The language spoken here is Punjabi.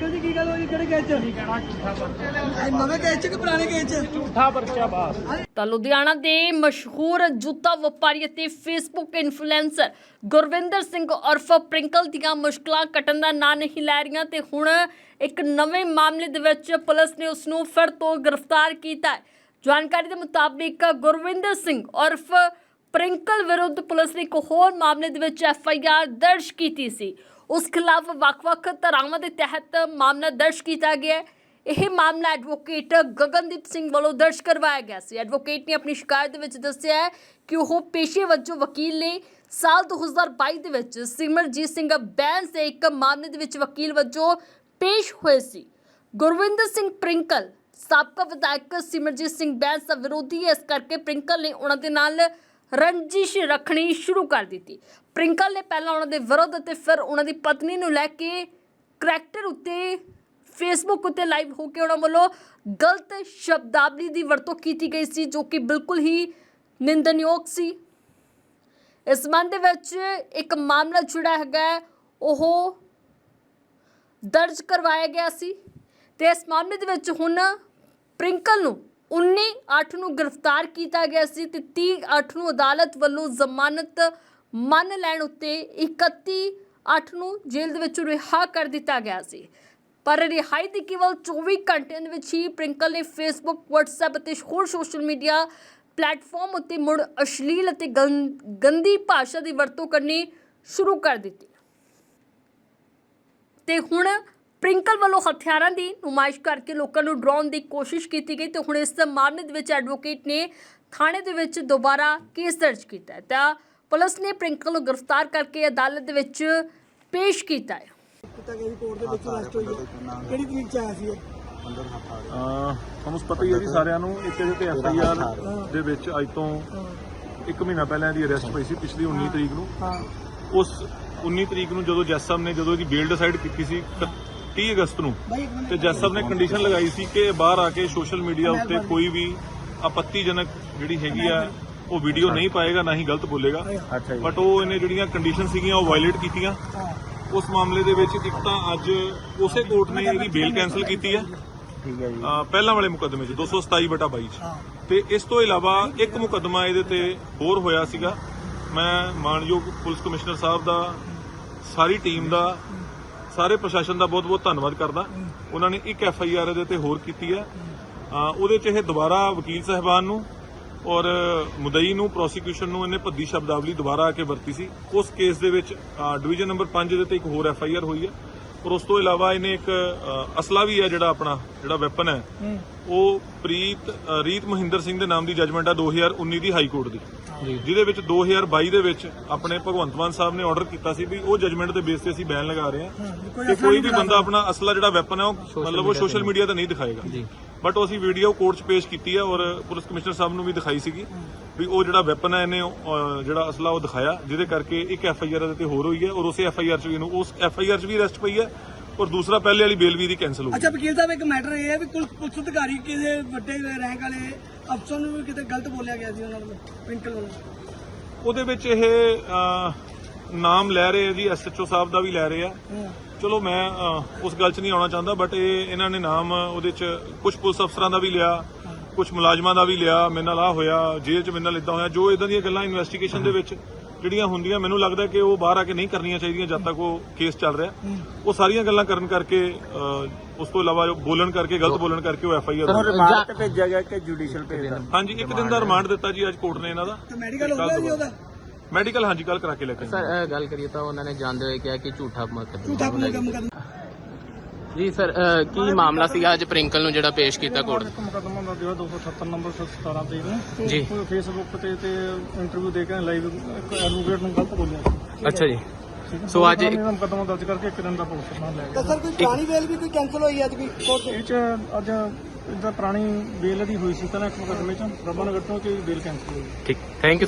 ਅੰਕਲ ਜੀ ਕੀ ਗੱਲ ਹੋਈ? ਕਿਹੜੇ ਕੇਸ ਚ? ਇਹ ਨਵੇਂ ਕੇਸ ਚ ਕਿ ਪੁਰਾਣੇ ਕੇਸ ਚ? ਝੂਠਾ ਪਰਚਾ ਬਾਸ ਤਾਂ ਲੁਧਿਆਣਾ ਦੇ ਮਸ਼ਹੂਰ ਜੁੱਤਾ ਵਪਾਰੀ ਅਤੇ ਫੇਸਬੁੱਕ ਇਨਫਲੂਐਂਸਰ ਗੁਰਵਿੰਦਰ ਸਿੰਘ ਉਰਫ ਪ੍ਰਿੰਕਲ ਦੀਆਂ ਮੁਸ਼ਕਲਾਂ ਕੱਟਣ ਦਾ ਨਾਂ ਨਹੀਂ ਲੈ ਰਹੀਆਂ ਤੇ ਹੁਣ ਇੱਕ ਨਵੇਂ ਮਾਮਲੇ ਦੇ ਵਿੱਚ ਪੁਲਿਸ ਨੇ ਉਸ ਨੂੰ ਫਿਰ ਤੋਂ ਗ੍ਰਿਫਤਾਰ ਕੀਤਾ ਹੈ। ਜਾਣਕਾਰੀ ਦੇ ਮੁਤਾਬਿਕ ਗੁਰਵਿੰਦਰ ਸਿੰਘ ਉਰਫ ਪ੍ਰਿੰਕਲ ਵਿਰੁੱਧ ਪੁਲਿਸ ਨੇ ਇੱਕ ਹੋਰ ਮਾਮਲੇ ਦੇ ਵਿੱਚ ਐਫ ਆਈ ਆਰ ਦਰਜ ਕੀਤੀ ਸੀ। ਉਸ ਖਿਲਾਫ ਵੱਖ-ਵੱਖ ਧਾਰਾਵਾਂ ਦੇ ਤਹਿਤ ਮਾਮਲਾ ਦਰਜ ਕੀਤਾ ਗਿਆ ਹੈ। ਇਹ ਮਾਮਲਾ ਐਡਵੋਕੇਟ ਗਗਨਦੀਪ ਸਿੰਘ ਵੱਲੋਂ ਦਰਜ ਕਰਵਾਇਆ ਗਿਆ ਸੀ। ਐਡਵੋਕੇਟ ਨੇ ਆਪਣੀ ਸ਼ਿਕਾਇਤ ਦੇ ਵਿੱਚ ਦੱਸਿਆ ਕਿ ਉਹ ਪੇਸ਼ੇ ਵਜੋਂ ਵਕੀਲ ਨੇ ਸਾਲ 2022 ਦੇ ਵਿੱਚ ਸਿਮਰਜੀਤ ਸਿੰਘ ਬੈਂਸ ਦੇ ਇੱਕ ਮਾਮਲੇ ਦੇ ਵਿੱਚ ਵਕੀਲ ਵਜੋਂ ਪੇਸ਼ ਹੋਏ ਸੀ। ਗੁਰਵਿੰਦਰ ਸਿੰਘ ਪ੍ਰਿੰਕਲ, ਸਾਬਕਾ ਵਿਧਾਇਕ ਸਿਮਰਜੀਤ ਸਿੰਘ ਬੈਂਸ ਦਾ ਵਿਰੋਧੀ ਹੈ। ਇਸ ਕਰਕੇ ਪ੍ਰਿੰਕਲ ਨੇ ਉਹਨਾਂ ਦੇ ਨਾਲ ਰੰਜਿਸ਼ ਰੱਖਣੀ ਸ਼ੁਰੂ ਕਰ ਦਿੱਤੀ। ਪ੍ਰਿੰਕਲ ਨੇ ਪਹਿਲਾਂ ਉਹਨਾਂ ਦੇ ਵਿਰੁੱਧ ਅਤੇ ਫਿਰ ਉਹਨਾਂ ਦੀ ਪਤਨੀ ਨੂੰ ਲੈ ਕੇ ਕਰੈਕਟਰ ਉੱਤੇ, ਫੇਸਬੁੱਕ ਉੱਤੇ ਲਾਈਵ ਹੋ ਕੇ ਉਹਨਾਂ ਵੱਲੋਂ ਗਲਤ ਸ਼ਬਦਾਵਲੀ ਦੀ ਵਰਤੋਂ ਕੀਤੀ ਗਈ ਸੀ, ਜੋ ਕਿ ਬਿਲਕੁਲ ਹੀ ਨਿੰਦਨਯੋਗ ਸੀ। ਇਸ ਸੰਬੰਧ ਵਿੱਚ ਇੱਕ ਮਾਮਲਾ ਜਿਹੜਾ ਹੈਗਾ, ਉਹ ਦਰਜ ਕਰਵਾਇਆ ਗਿਆ ਸੀ। ਤੇ ਇਸ ਮਾਮਲੇ ਦੇ ਵਿੱਚ ਹੁਣ ਪ੍ਰਿੰਕਲ ਨੂੰ 19 8 ਨੂੰ ਗ੍ਰਿਫਤਾਰ ਕੀਤਾ ਗਿਆ ਸੀ ਤੇ 30 8 ਨੂੰ ਅਦਾਲਤ ਵੱਲੋਂ ਜ਼ਮਾਨਤ ਮੰਨ ਲੈਣ ਉੱਤੇ 31 8 ਨੂੰ ਜੇਲ੍ਹ ਦੇ ਵਿੱਚੋਂ ਰਿਹਾ ਕਰ ਦਿੱਤਾ ਗਿਆ ਸੀ। ਪਰ ਰਿਹਾਈ ਦੀ ਕੇਵਲ 24 ਘੰਟਿਆਂ ਦੇ ਵਿੱਚ ਹੀ ਪ੍ਰਿੰਕਲ ਨੇ ਫੇਸਬੁੱਕ WhatsApp ਅਤੇ ਹੋਰ ਸੋਸ਼ਲ ਮੀਡੀਆ ਪਲੇਟਫਾਰਮ ਉੱਤੇ ਮੁੜ ਅਸ਼ਲੀਲ ਅਤੇ ਗੰ- ਗੰਦੀ ਭਾਸ਼ਾ ਦੀ ਵਰਤੋਂ ਕਰਨੀ ਸ਼ੁਰੂ ਕਰ ਦਿੱਤੀ। ਤੇ ਹੁਣ ਪ੍ਰਿੰਕਲ ਵੱਲੋਂ ਹਥਿਆਰਾਂ ਦੀ ਨੁਮਾਇਸ਼ ਕਰਕੇ ਲੋਕਾਂ ਨੂੰ ਡਰਾਉਣ ਦੀ ਕੋਸ਼ਿਸ਼ ਕੀਤੀ ਗਈ ਤੇ ਹੁਣ ਇਸ ਮਾਮਲੇ ਦੇ ਵਿੱਚ ਐਡਵੋਕੇਟ ਨੇ ਥਾਣੇ ਦੇ ਵਿੱਚ ਦੁਬਾਰਾ ਕੇਸ ਦਰਜ ਕੀਤਾ ਹੈ। ਤਾਂ ਪੁਲਿਸ ਨੇ ਪ੍ਰਿੰਕਲ ਨੂੰ ਗ੍ਰਿਫਤਾਰ ਕਰਕੇ ਅਦਾਲਤ ਦੇ ਵਿੱਚ ਪੇਸ਼ ਕੀਤਾ ਹੈ। ਕੀਤਾ ਗਿਆ ਕੋਰਟ ਦੇ ਵਿੱਚ ਅਰੈਸਟ ਹੋਈ ਹੈ। ਕਿਹੜੀ ਤਰੀਕ ਚ ਆਇਆ ਸੀ ਇਹ? ਅਹ ਤੁਹਾਨੂੰ ਪਤਾ ਹੀ ਹੈ ਜੀ ਸਾਰਿਆਂ ਨੂੰ ਇੱਕ ਇਹਦੇ ਤੇ ਐਫ ਆਈ ਆਰ ਦੇ ਵਿੱਚ ਅੱਜ ਤੋਂ ਇੱਕ ਮਹੀਨਾ ਪਹਿਲਾਂ ਇਹਦੀ ਅਰੈਸਟ ਪਈ ਸੀ ਪਿਛਲੀ 19 ਤਰੀਕ ਨੂੰ। ਹਾਂ। ਉਸ 19 ਤਰੀਕ ਨੂੰ ਜਦੋਂ ਜੱਜ ਸਾਹਿਬ ਨੇ ਜਦੋਂ ਇਹਦੀ ਬੇਲ ਡਿਸਾਈਡ ਕੀਤੀ ਸੀ 30 ਅਗਸਤ ਨੂੰ। ਤੇ ਜੱਜ ਸਾਹਿਬ ਨੇ ਕੰਡੀਸ਼ਨ ਲਗਾਈ ਸੀ ਕਿ ਬਾਹਰ ਆ ਕੇ ਸੋਸ਼ਲ ਮੀਡੀਆ ਉੱਤੇ ਕੋਈ ਵੀ ਆਪੱਤੀਜਨਕ ਜਿਹੜੀ ਹੈਗੀ ਆ ਉਹ ਵੀਡੀਓ ਨਹੀਂ ਪਾਏਗਾ ਨਾ ਹੀ ਗਲਤ ਬੋਲੇਗਾ। ਬਟ ਉਹ ਇਹਨੇ ਜਿਹੜੀਆਂ ਕੰਡੀਸ਼ਨ ਸੀਗੀਆਂ ਉਹ ਵਾਇਲੇਟ ਕੀਤੀਆਂ। ਉਸ ਮਾਮਲੇ ਦੇ ਵਿੱਚ ਇੱਕ ਤਾਂ ਅੱਜ ਉਸੇ ਕੋਰਟ ਨੇ ਇਹਦੀ ਬੇਲ ਕੈਨਸਲ ਕੀਤੀ ਹੈ ਠੀਕ ਹੈ ਜੀ। ਪਹਿਲਾਂ ਵਾਲੇ ਮੁਕੱਦਮੇ 'ਚ 227 ਬਟਾ 22 'ਚ। ਤੇ ਇਸ ਤੋਂ ਇਲਾਵਾ ਇੱਕ ਮੁਕੱਦਮਾ ਇਹਦੇ ਤੇ ਹੋਰ ਹੋਇਆ ਸੀਗਾ। ਮੈਂ ਮਾਨਯੋਗ ਪੁਲਿਸ ਕਮਿਸ਼ਨਰ ਸਾਹਿਬ ਦਾ ਸਾਰੀ ਟੀਮ ਦਾ ਸਾਰੇ ਪ੍ਰਸ਼ਾਸਨ ਦਾ ਬਹੁਤ-ਬਹੁਤ ਧੰਨਵਾਦ ਕਰਦਾ। ਉਹਨਾਂ ਨੇ ਇੱਕ ਐਫ ਆਈ ਆਰ ਇਹਦੇ ਤੇ ਹੋਰ ਕੀਤੀ ਹੈ। ਉਹਦੇ 'ਚ ਇਹ ਦੁਬਾਰਾ ਵਕੀਲ ਸਾਹਿਬਾਨ ਨੂੰ ਔਰ ਮੁਦਈ ਨੂੰ ਪ੍ਰੋਸੀਕਿਊਸ਼ਨ ਨੂੰ ਇਹਨੇ ਭੱਦੀ ਸ਼ਬਦਾਵਲੀ ਦੁਬਾਰਾ ਆ ਕੇ ਵਰਤੀ ਸੀ। ਉਸ ਕੇਸ ਦੇ ਵਿੱਚ ਡਿਵੀਜ਼ਨ ਨੰਬਰ 5 ਦੇ ਤੇ ਇੱਕ ਹੋਰ ਐਫ ਆਈ ਆਰ ਹੋਈ ਹੈ। ਔਰ ਉਸ ਤੋਂ ਇਲਾਵਾ ਇਹਨੇ ਇੱਕ ਅਸਲਾ ਵੀ ਹੈ ਜਿਹੜਾ ਆਪਣਾ ਜਿਹੜਾ ਵੈਪਨ ਹੈ। ਉਹ ਪ੍ਰੀਤ ਰੀਤ ਮਹਿੰਦਰ ਸਿੰਘ ਦੇ ਨਾਮ ਦੀ ਜੱਜਮੈਂਟ ਆ 2019 ਦੀ ਹਾਈ ਕੋਰਟ ਦੀ। ਜਿਹਦੇ ਵਿੱਚ 2022 ਦੇ ਵਿੱਚ ਆਪਣੇ ਭਗਵੰਤ ਮਾਨ ਸਾਹਿਬ ਨੇ ਆਰਡਰ ਕੀਤਾ ਸੀ ਵੀ ਉਹ ਜੱਜਮੈਂਟ ਦੇ ਬੇਸ ਤੇ ਅਸੀਂ ਬੈਨ ਲਗਾ ਰਹੇ ਹਾਂ ਕਿ ਕੋਈ ਵੀ ਬੰਦਾ ਆਪਣਾ ਅਸਲਾ ਜਿਹੜਾ ਵੈਪਨ ਹੈ ਉਹ ਮਤਲਬ ਉਹ ਸੋਸ਼ਲ ਮੀਡੀਆ ਤੇ ਨਹੀਂ ਦਿਖਾਏਗਾ। ਬਟ ਉਹ ਅਸੀਂ ਵੀਡੀਓ ਕੋਰਟ 'ਚ ਪੇਸ਼ ਕੀਤੀ ਹੈ ਔਰ ਪੁਲਿਸ ਕਮਿਸ਼ਨਰ ਸਾਹਿਬ ਨੂੰ ਵੀ ਦਿਖਾਈ ਸੀਗੀ ਵੀ ਉਹ ਜਿਹੜਾ ਵੈਪਨ ਹੈ ਇਹਨੇ ਜਿਹੜਾ ਅਸਲਾ ਉਹ ਦਿਖਾਇਆ ਜਿਹਦੇ ਕਰਕੇ ਇੱਕ ਐਫ ਆਈ ਆਰ ਦੇ ਤੇ ਹੋਰ ਹੋਈ ਹੈ ਔਰ ਉਸੇ ਐਫ ਆਈ ਆਰ 'ਚ ਵੀ ਇਹਨੂੰ ਉਸ ਐਫ ਆਈ ਆਰ 'ਚ ਵੀ ਅਰੈਸਟ ਪਈ ਹੈ ਔਰ ਦੂਸਰਾ ਪਹਿਲੇ ਵਾਲੀ ਬੇਲ ਵੀ ਦੀ ਕੈਨਸਲ ਹੋ ਗਈ। ਅੱਛਾ ਵਕੀਲ ਸਾਹਿਬ ਇੱਕ ਮੈਟਰ ਇਹ ਹੈ ਵੀ ਪੁਲਿਸ ਪੁਲਿਸ ਅਧਿਕਾਰੀ ਕਿਸੇ ਵੱਡੇ ਰੈਂਕ ਵਾਲੇ ਅਫਸਰ ਨੂੰ ਵੀ ਕਿਤੇ ਗਲਤ ਬੋਲਿਆ ਗਿਆ ਸੀ ਉਹਨਾਂ ਪ੍ਰਿੰਕਲ ਵੱਲੋਂ? ਉਹਦੇ ਵਿੱਚ ਇਹ ਨਾਮ ਲੈ ਰਹੇ ਆ ਜੀ ਐਸਐਚਓ ਸਾਹਿਬ ਦਾ ਵੀ ਲੈ ਰਹੇ ਆ। ਹਾਂ। ਚਲੋ ਮੈਂ ਉਸ ਗੱਲ 'ਚ ਨਹੀਂ ਆਉਣਾ ਚਾਹੁੰਦਾ ਬਟ ਇਹ ਇਹਨਾਂ ਨੇ ਨਾਮ ਉਹਦੇ 'ਚ ਕੁਝ ਪੁਲਿਸ ਅਫਸਰਾਂ ਦਾ ਵੀ ਲਿਆ ਕੁਝ ਮੁਲਾਜ਼ਮਾਂ ਦਾ ਵੀ ਲਿਆ ਮੇਰੇ ਨਾਲ ਆ ਹੋਇਆ ਜੇਲ੍ਹ 'ਚ ਮੇਰੇ ਨਾਲ ਇਦਾਂ ਹੋਇਆ ਜੋ ਇਦਾਂ ਦੀਆਂ ਗੱਲਾਂ ਇਨਵੈਸਟੀਗੇਸ਼ਨ ਦੇ ਵਿੱਚ ਜਿਹੜੀਆਂ ਹੁੰਦੀਆਂ ਮੈਨੂੰ ਲੱਗਦਾ ਕਿ ਉਹ ਬਾਹਰ ਆ ਕੇ ਨਹੀਂ ਕਰਨੀਆਂ ਚਾਹੀਦੀਆਂ ਜਦ ਤੱਕ ਉਹ ਕੇਸ ਚੱਲ ਰਿਹਾ। ਉਹ ਸਾਰੀਆਂ ਗੱਲਾਂ ਕਰਨ ਕਰਕੇ ਉਸ ਤੋਂ ਇਲਾਵਾ ਜੋ ਬੋਲਣ ਕਰਕੇ ਗਲਤ ਬੋਲਣ ਕਰਕੇ ਉਹ ਐਫ ਆਈ ਆਰ ਰਿਮਾਂਡ ਤੇ ਭੇਜਿਆ ਗਿਆ ਕਿ ਜੁਡੀਸ਼ੀਅਲ ਭੇਜਦਾ ਹਾਂਜੀ ਇੱਕ ਦਿਨ ਦਾ ਰਿਮਾਂਡ ਦਿੱਤਾ ਜੀ ਅੱਜ ਕੋਰਟ ਨੇ ਇਹਨਾਂ ਦਾ। ਤੇ ਮੈਡੀਕਲ ਹੋ ਗਿਆ ਜੀ ਉਹਦਾ। ਮੈਡੀਕਲ ਹਾਂਜੀ ਕੱਲ ਕਰਾ ਕੇ ਲੈ ਕੇ ਆਏ। ਸਰ ਇਹ ਗੱਲ ਕਰੀਏ ਤਾਂ ਉਹਨਾਂ ਨੇ ਜਾਣਦੇ ਹੋਏ ਕਿਹਾ ਕਿ ਝੂਠਾ ਮੁਕੱਦਮਾ ਝੂਠਾ ਕੰਮ ਕਰਨਾ ਜੀ ਸਰ ਅਹ, ਕੀ ਮਾਮਲਾ ਸੀਗਾ ਅੱਜ ਪ੍ਰਿੰਕਲ ਨੂੰ ਜਿਹੜਾ ਪੇਸ਼ ਕੀਤਾ ਕੋਰਟ ਇੱਕ ਮੁਕੱਦਮਾ ਦਾ ਜਿਹੜਾ 278 ਨੰਬਰ 17 ਤਰੀਕ ਨੂੰ। ਜੀ। ਉਹ ਫੇਸਬੁੱਕ ਤੇ ਤੇ ਇੰਟਰਵਿਊ ਦੇ ਕੇ ਲਾਈਵ ਇੱਕ ਐਡਵੋਕੇਟ ਨੂੰ ਗਲਤ ਬੋਲਿਆ। ਸੀ। ਅੱਛਾ ਜੀ। ਠੀਕ ਹੈ। ਸੋ ਅੱਜ ਇੱਕ- ਮੁਕੱਦਮਾ ਦਰਜ ਕਰਕੇ ਇੱਕ ਦਿਨ ਦਾ ਪੁਲਿਸ ਰਿਮਾਂਡ ਲੈ ਤਾਂ ਗਿਆ ਸਰ ਕੋਈ ਪੁਰਾਣੀ ਵੇਲ ਵੀ ਕੋਈ ਕੈਂਸਲ ਹੋਈ ਅੱਜ ਕੋਈ ਕੋਰਟ ਇਹ ਚ ਅੱਜ ਇਹਦਾ ਪੁਰਾਣੀ ਬੇਲ ਦੀ ਹੋਈ ਸੀ ਪਹਿਲਾਂ ਇੱਕ ਮੁਕੱਦਮੇ ਚ ਰਬਨ ਗੱਟੋਂ ਚ ਬੇਲ ਕੈਂਸਲ ਹੋਈ। ਠੀਕ। Thank you